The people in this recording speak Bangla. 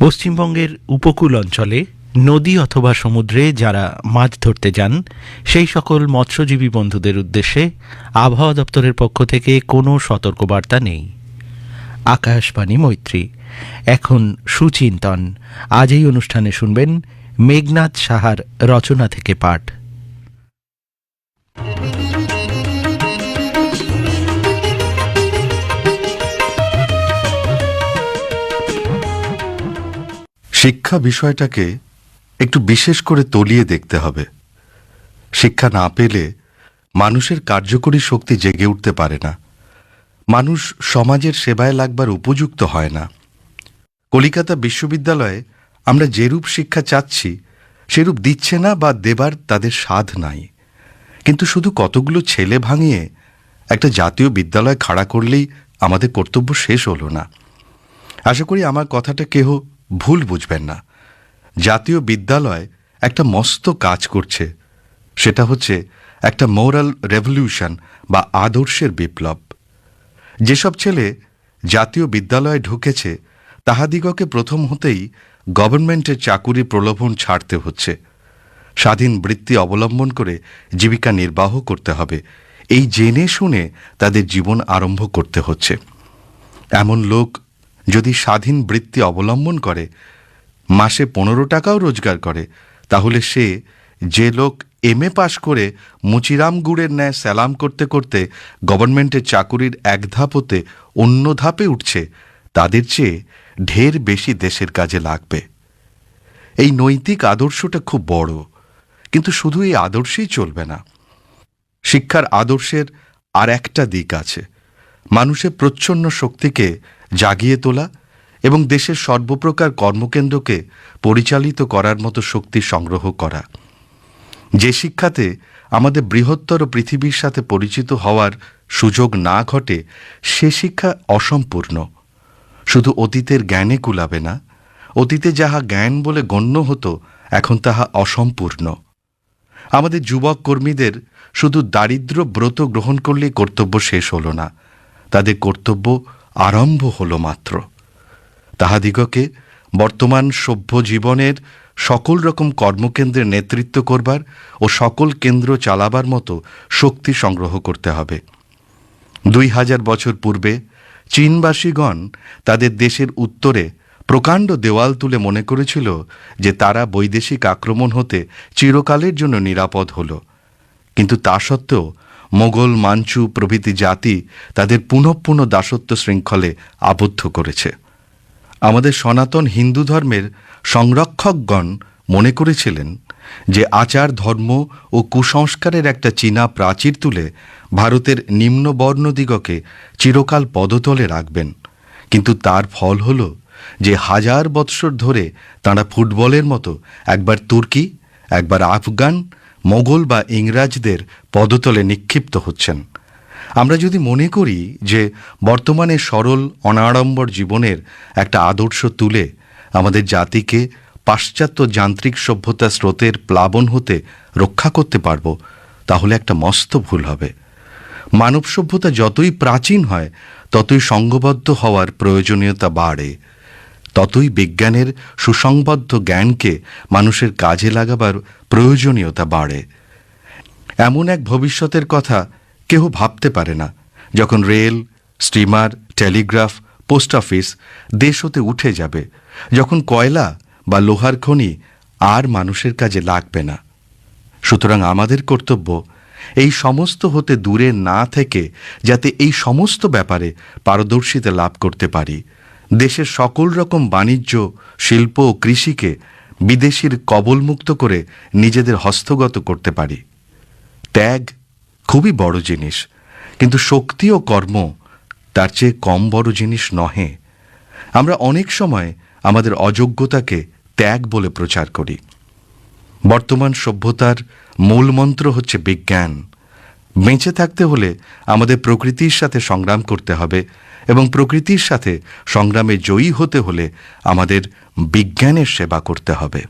পশ্চিমবঙ্গের উপকূল অঞ্চলে নদী অথবা সমুদ্রে যারা মাছ ধরতে যান, সেই সকল মৎস্যজীবী বন্ধুদের উদ্দেশ্যে আবহাওয়া দপ্তরের পক্ষ থেকে কোনো সতর্কবার্তা নেই। আকাশবাণী মৈত্রী। এখন সুচিন্তন। আজ এই অনুষ্ঠানে শুনবেন মেঘনাথ সাহার রচনা থেকে পাঠ। শিক্ষা বিষয়টাকে একটু বিশেষ করে তলিয়ে দেখতে হবে। শিক্ষা না পেলে মানুষের কার্যকরী শক্তি জেগে উঠতে পারে না। মানুষ সমাজের সেবায় লাগবার উপযুক্ত হয় না। কলিকাতা বিশ্ববিদ্যালয়ে আমরা যেরূপ শিক্ষা চাচ্ছি, সেরূপ দিচ্ছে না বা দেবার তাদের সাধ নাই। কিন্তু শুধু কতগুলো ছেলে ভাঙিয়ে একটা জাতীয় বিদ্যালয় খাড়া করলেই আমাদের কর্তব্য শেষ হলো না। আশা করি আমার কথাটা কেহ ভুল বুঝবেন না। জাতীয় বিদ্যালয় একটা মস্ত কাজ করছে। সেটা হচ্ছে একটা মোরাল রেভলিউশন বা আদর্শের বিপ্লব। যেসব ছেলে জাতীয় বিদ্যালয়ে ঢুকেছে, তাহাদিগকে প্রথম হতেই গভর্নমেন্টের চাকুরি প্রলোভন ছাড়তে হচ্ছে। স্বাধীন বৃত্তি অবলম্বন করে জীবিকা নির্বাহ করতে হবে। এই জেনে শুনে তাদের জীবন আরম্ভ করতে হচ্ছে। এমন লোক যদি স্বাধীন বৃত্তি অবলম্বন করে, মাসে পনেরো টাকাও রোজগার করে, তাহলে সে যে লোক এম এ পাশ করে মুচিরাম গুড়ের ন্যায় স্যালাম করতে করতে গভর্নমেন্টের চাকুরির এক ধাপ হতে অন্য ধাপে উঠছে, তাদের চেয়ে ঢের বেশি দেশের কাজে লাগবে। এই নৈতিক আদর্শটা খুব বড়, কিন্তু শুধু এই আদর্শেই চলবে না। শিক্ষার আদর্শের আর একটা দিক আছে। মানুষের প্রচ্ছন্ন শক্তিকে জাগিয়ে তোলা এবং দেশের সর্বপ্রকার কর্মকেন্দ্রকে পরিচালিত করার মতো শক্তি সংগ্রহ করা। যে শিক্ষাতে আমাদের বৃহত্তর পৃথিবীর সাথে পরিচিত হওয়ার সুযোগ না ঘটে, সে শিক্ষা অসম্পূর্ণ। শুধু অতীতের জ্ঞানে কুলাবে না, অতীতে যাহা জ্ঞান বলে গণ্য হতো, এখন তাহা অসম্পূর্ণ। আমাদের যুবক কর্মীদের শুধু দারিদ্র ব্রত গ্রহণ করলেই কর্তব্য শেষ হল না। তাদের কর্তব্য আরম্ভ হল মাত্র। তাহাদিগকে বর্তমান সভ্য জীবনের সকল রকম কর্মকেন্দ্রের নেতৃত্ব করবার ও সকল কেন্দ্র চালাবার মতো শক্তি সংগ্রহ করতে হবে। দুই হাজার বছর পূর্বে চীনবাসীগণ তাদের দেশের উত্তরে প্রকাণ্ড দেওয়াল তুলে মনে করেছিল যে তারা বৈদেশিক আক্রমণ হতে চিরকালের জন্য নিরাপদ হল। কিন্তু তা সত্ত্বেও মোগল, মাঞ্চু প্রভৃতি জাতি তাদের পুনঃপুনঃ দাসত্ব শৃঙ্খলে আবদ্ধ করেছে। আমাদের সনাতন হিন্দু ধর্মের সংরক্ষকগণ মনে করেছিলেন যে আচার, ধর্ম ও কুসংস্কারের একটা চীনা প্রাচীর তুলে ভারতের নিম্নবর্ণদিগকে চিরকাল পদতলে রাখবেন। কিন্তু তার ফল হল যে হাজার বৎসর ধরে তাঁরা ফুটবলের মতো একবার তুর্কি, একবার আফগান মোগল বা ইংরাজদের পদতলে নিক্ষিপ্ত হচ্ছেন। আমরা যদি মনে করি যে বর্তমানে সরল, অনাড়ম্বর জীবনের একটা আদর্শ তুলে আমাদের জাতিকে পাশ্চাত্য যান্ত্রিক সভ্যতা স্রোতের প্লাবন হতে রক্ষা করতে পারব, তাহলে একটা মস্ত ভুল হবে। মানব সভ্যতা যতই প্রাচীন হয়, ততই সঙ্গবদ্ধ হওয়ার প্রয়োজনীয়তা বাড়ে। ততই বিজ্ঞানের সুসংবদ্ধ জ্ঞানকে মানুষের কাজে লাগাবার প্রয়োজনীয়তা বাড়ে। এমন এক ভবিষ্যতের কথা কেউ ভাবতে পারে না, যখন rail, steamer, telegraph, post office দেশ হতে উঠে যাবে, যখন কয়লা বা লোহার খনি আর মানুষের কাজে লাগবে না। সুতরাং আমাদের কর্তব্য এই সমস্ত হতে দূরে না থেকে যাতে এই সমস্ত ব্যাপারে পারদর্শিতা লাভ করতে পারি। দেশের সকল রকম বাণিজ্য, শিল্প ও কৃষিকে বিদেশির কবলমুক্ত করে নিজেদের হস্তগত করতে পারি। ত্যাগ খুবই বড় জিনিস, কিন্তু শক্তি ও কর্ম তার চেয়ে কম বড় জিনিস নহে। আমরা অনেক সময় আমাদের অযোগ্যতাকে ত্যাগ বলে প্রচার করি। বর্তমান সভ্যতার মূল মন্ত্র হচ্ছে বিজ্ঞান। বেঁচে থাকতে হলে আমাদের প্রকৃতির সাথে সংগ্রাম করতে হবে এবং প্রকৃতির সাথে সংগ্রামে জয়ী হতে হলে আমাদের বিজ্ঞানের সেবা করতে হবে।